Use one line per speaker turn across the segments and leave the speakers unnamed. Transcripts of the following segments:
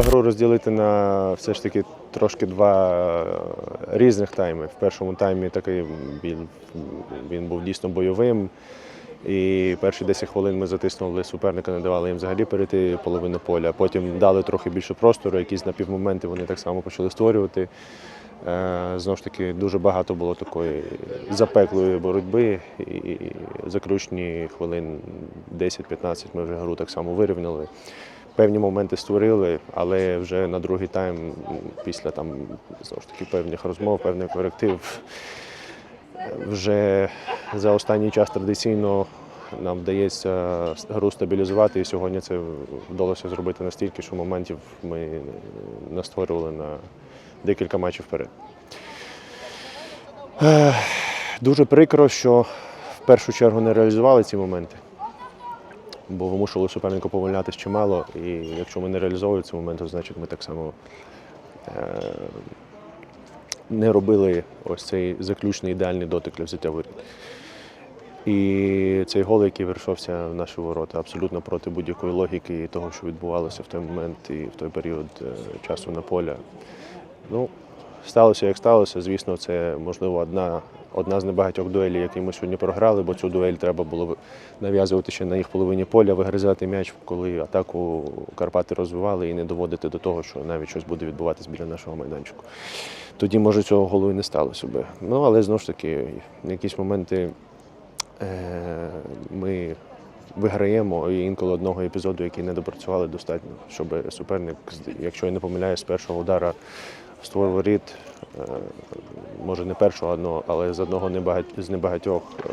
треба гру розділити на все ж таки трошки два е, різних тайми. В першому таймі такий він, він був дійсно бойовим. І перші 10 хвилин ми затиснули суперника, не давали їм взагалі перейти половину поля. Потім дали трохи більше простору, якісь напівмоменти вони так само почали створювати. Е, Знову ж таки, дуже багато було такої запеклої боротьби. І заключні хвилин 10-15 ми вже гру так само вирівняли. Певні моменти створили, але вже на другий тайм, після там знову ж таки певних розмов, певних коректив, вже за останній час традиційно нам вдається гру стабілізувати, і сьогодні це вдалося зробити настільки, що моментів ми не створювали на декілька матчів вперед. Дуже прикро, що в першу чергу не реалізували ці моменти, бо вимушували суперника повольнятися чимало, і якщо ми не реалізовували ці моменти, значить ми так само е, не робили ось цей заключний ідеальний дотик для взяття воріт. І цей гол, який вершився в наші ворота, абсолютно проти будь-якої логіки і того, що відбувалося в той момент і в той період е, часу на поля. Ну, сталося як сталося. Звісно, це можливо одна, одна з небагатьох дуелей, які ми сьогодні програли, бо цю дуель треба було нав'язувати ще на їх половині поля, вигризати м'яч, коли атаку Карпати розвивали і не доводити до того, що навіть щось буде відбуватись біля нашого майданчику. Тоді, може, цього голу і не сталося би. Ну, але знову ж таки, якісь моменти е, ми виграємо і інколи одного епізоду, який не допрацювали достатньо, щоб суперник, якщо я не помиляюсь, з першого удара створив воріт, е, може не першого одного, але з одного з небагатьох е,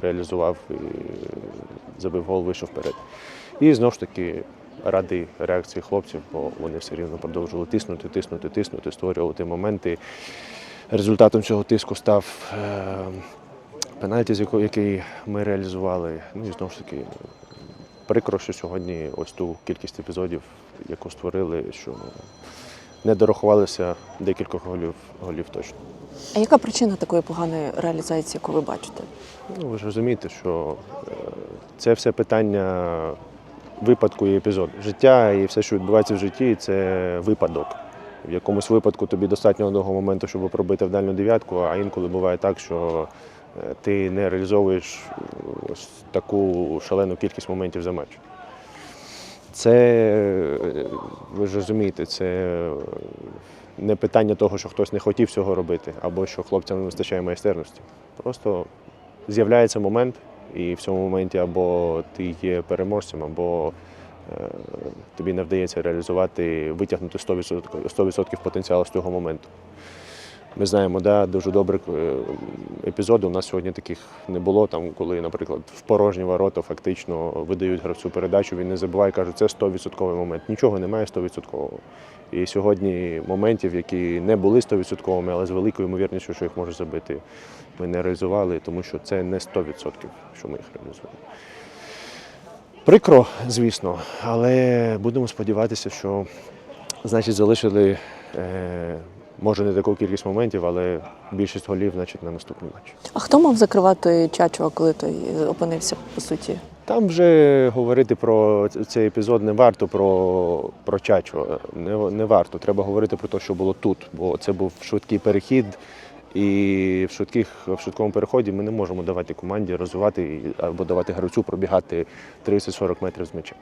реалізував і забив гол, вийшов вперед. І знову ж таки радий реакції хлопців, бо вони все рівно продовжували тиснути, тиснути, тиснути, створювати моменти. Результатом цього тиску став е, пенальті, який ми реалізували. Ну і знову ж таки, прикро, що сьогодні ось ту кількість епізодів, яку створили, що не дорахувалися декількох голів, голів точно.
А яка причина такої поганої реалізації, яку ви бачите?
Ну, ви ж розумієте, що е, це все питання випадку і епізоду. Життя і все, що відбувається в житті, це випадок. В якомусь випадку тобі достатньо одного моменту, щоб пробити в дальню дев'ятку, а інколи буває так, що е, ти не реалізовуєш е, ось таку шалену кількість моментів за матч. Це, е, ви ж розумієте, це е, не питання того, що хтось не хотів цього робити, або що хлопцям не вистачає майстерності. Просто з'являється момент, і в цьому моменті або ти є переможцем, або е, тобі не вдається реалізувати, витягнути 100%, 100% потенціалу з цього моменту. Ми знаємо, да, дуже добре е, епізоди. У нас сьогодні таких не було. Там, коли, наприклад, в порожні ворота фактично видають гравцю передачу, він не забуває, кажуть, це 100% момент. Нічого немає 100%. І сьогодні моментів, які не були 100%, але з великою ймовірністю, що їх може забити, ми не реалізували, тому що це не 100%, що ми їх реалізуємо. Прикро, звісно, але будемо сподіватися, що значить залишили. Е, Може не таку кількість моментів, але більшість голів значить, на наступний матч.
А хто мав закривати Чачуа, коли той опинився по суті?
Там вже говорити про цей епізод не варто про, про Чачо. Не, не варто. Треба говорити про те, що було тут, бо це був швидкий перехід. І в швидких в швидкому переході ми не можемо давати команді розвивати або давати гравцю пробігати 30-40 метрів з м'ячем.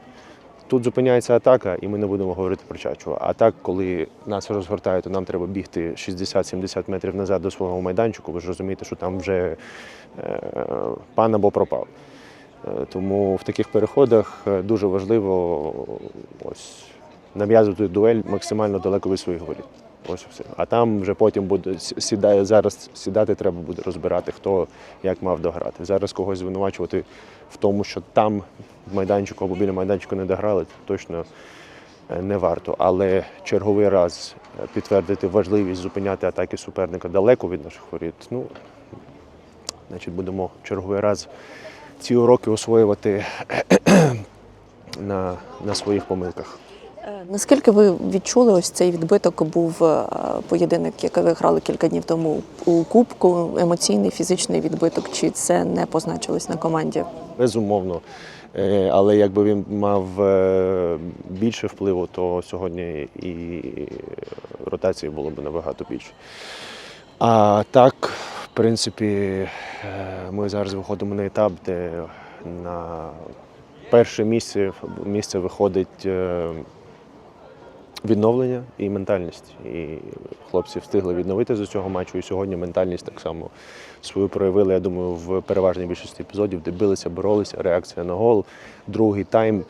Тут зупиняється атака, і ми не будемо говорити про Чачу. А так, коли нас розгортають, то нам треба бігти 60-70 метрів назад до свого майданчику. Ви ж розумієте, що там вже е, пан або пропав. Е, Тому в таких переходах е, дуже важливо ось нав'язувати дуель максимально далеко від своїх воріт. Ось все. А там вже потім буде сідає зараз сідати, треба буде розбирати, хто як мав дограти. Зараз когось звинувачувати в тому, що там в майданчику або біля майданчику не дограли, точно е, не варто. Але черговий раз е, підтвердити важливість зупиняти атаки суперника далеко від наших воріт. Ну, значить, будемо черговий раз ці уроки освоювати на, на своїх помилках.
Е, Наскільки ви відчули ось цей відбиток був е, поєдинок, який ви грали кілька днів тому у Кубку, емоційний, фізичний відбиток, чи це не позначилось на команді?
Безумовно, Е, Але якби він мав більше впливу, то сьогодні і ротації було б набагато більше. А так, в принципі, ми зараз виходимо на етап, де на перше місце, місце виходить відновлення і ментальність. І хлопці встигли відновити з цього матчу. І сьогодні ментальність так само свою проявили, я думаю, в переважній більшості епізодів, де билися, боролися, реакція на гол, другий тайм.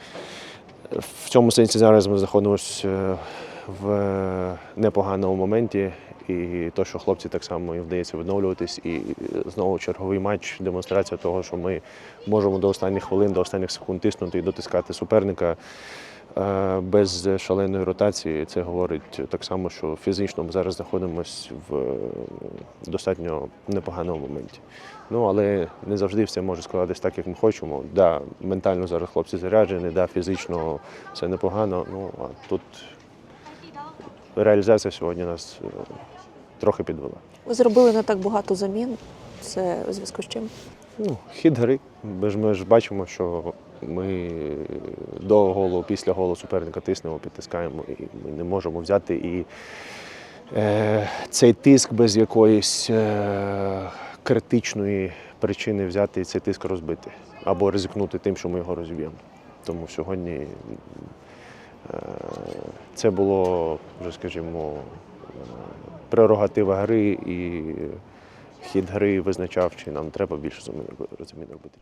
В цьому сенсі зараз ми знаходимося в непоганому моменті. І то, що хлопці так само їм вдається відновлюватись, і знову черговий матч, демонстрація того, що ми можемо до останніх хвилин, до останніх секунд тиснути і дотискати суперника е, без шаленої ротації. Це говорить так само, що фізично ми зараз знаходимося в е, достатньо непоганому моменті. Ну але не завжди все може складатись так, як ми хочемо. Да, ментально зараз хлопці заряджені, да, фізично все непогано. Ну а тут реалізація сьогодні нас е, трохи підвела.
Ви зробили не так багато замін. Це у зв'язку з чим?
Ну, хід гри. Ми ж, ми ж бачимо, що ми до голу, після голу суперника тиснемо, підтискаємо, і ми не можемо взяти і е, цей тиск без якоїсь е, критичної причини взяти і цей тиск розбити або ризикнути тим, що ми його розіб'ємо. Тому сьогодні це було, вже скажімо, е, прерогатива гри і хід гри визначав, чи нам треба більше замін робити.